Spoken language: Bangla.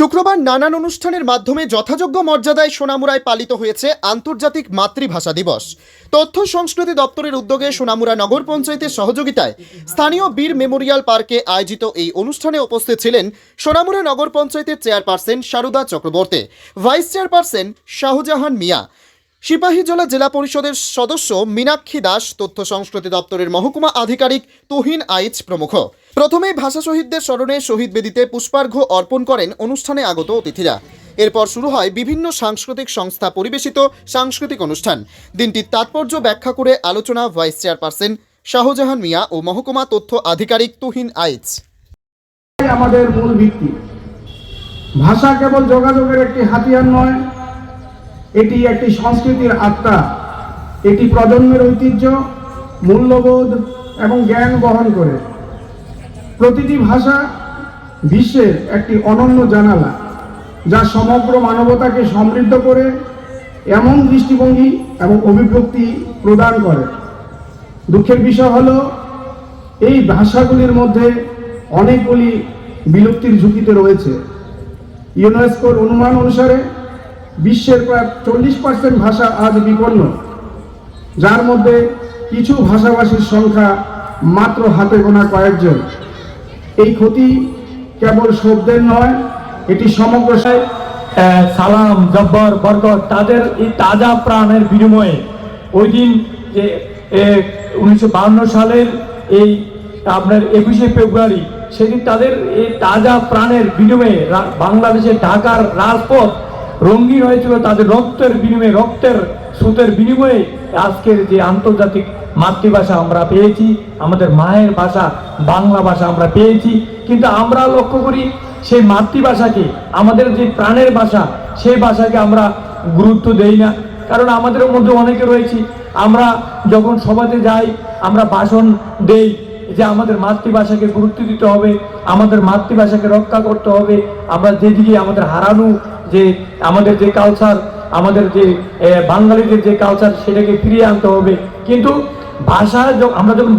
শুক্রবার নানান অনুষ্ঠানের মাধ্যমে যথাযোগ্য মর্যাদায় সোনামুড়ায় পালিত হয়েছে আন্তর্জাতিক মাতৃভাষা দিবস। তথ্য সংস্কৃতি দপ্তরের উদ্যোগে সোনামুড়া নগর পঞ্চায়েতের সহযোগিতায় স্থানীয় বীর মেমোরিয়াল পার্কে আয়োজিত এই অনুষ্ঠানে উপস্থিত ছিলেন সোনামুড়া নগর পঞ্চায়েতের chairperson Sarada Chakraborty, vice chairperson Shahjahan Mia, Sepahijala জেলা পরিষদের সদস্য মীনাক্ষী দাস, তথ্য সংস্কৃতি দপ্তরের মহকুমা আধিকারিক তুহিন আইচ প্রমুখ। প্রথমেই ভাষা শহীদদের স্মরণে শহীদ বেদিতে পুষ্পার্ঘ্য অর্পণ করেন অনুষ্ঠানে আগত অতিথিরা। এরপর শুরু হয় বিভিন্ন সাংস্কৃতিক সংস্থা পরিবেশিত সাংস্কৃতিক অনুষ্ঠান। দিনটির তাৎপর্য ব্যাখ্যা করে আলোচনা ভাইস চেয়ারপারসন শাহজাহান মিয়া ও মহকুমা তথ্য আধিকারিক তুহিন আইচ আমাদের মূল ভিত্তি। ভাষা কেবল যোগাযোগের একটি হাতিয়ার নয়, এটি একটি সংস্কৃতির আত্মা। এটি প্রজন্মের ঐতিহ্য, মূল্যবোধ এবং জ্ঞান বহন করে। প্রতিটি ভাষা বিশ্বের একটি অনন্য জানালা, যা সমগ্র মানবতাকে সমৃদ্ধ করে, এমন দৃষ্টিভঙ্গি এবং অভিব্যক্তি প্রদান করে। দুঃখের বিষয় হল, এই ভাষাগুলির মধ্যে অনেকগুলি বিলুপ্তির ঝুঁকিতে রয়েছে। ইউনেস্কোর অনুমান অনুসারে, বিশ্বের প্রায় চল্লিশ পার্সেন্ট ভাষা আজ বিপন্ন, যার মধ্যে কিছু ভাষাভাষীর সংখ্যা মাত্র হাতে গোনা কয়েকজন। এই ক্ষতি কেবল শব্দের নয়, এটি সমগ্র সালাম, জব্বর, বরকত তাদের এই তাজা প্রাণের বিনিময়ে। ওই দিন যে উনিশশো সালের এই আপনার একুশে ফেব্রুয়ারি, সেদিন তাদের এই তাজা প্রাণের বিনিময়ে বাংলাদেশের ঢাকার রাজপথ রঙিন হয়েছিল তাদের রক্তের বিনিময়ে, রক্তের স্রোতের বিনিময়ে আজকের যে আন্তর্জাতিক মাতৃভাষা আমরা পেয়েছি, আমাদের মায়ের ভাষা, বাংলা ভাষা আমরা পেয়েছি, কিন্তু আমরা লক্ষ্য করি সেই মাতৃভাষাকে, আমাদের যে প্রাণের ভাষা, সেই ভাষাকে আমরা গুরুত্ব দেই না। কারণ আমাদের মধ্যে অনেকে রয়েছি, আমরা যখন সভাতে যাই, আমরা ভাষণ দেই যে আমাদের মাতৃভাষাকে গুরুত্ব দিতে হবে, আমাদের মাতৃভাষাকে রক্ষা করতে হবে, আমরা যেদিকে আমাদের হারানো যে, আমাদের যে কালচার আমাদের যে বাঙালিদের যে কালচার সেটাকে ফিরিয়ে আনতে হবে। কিন্তু ভাষা আমরা যখন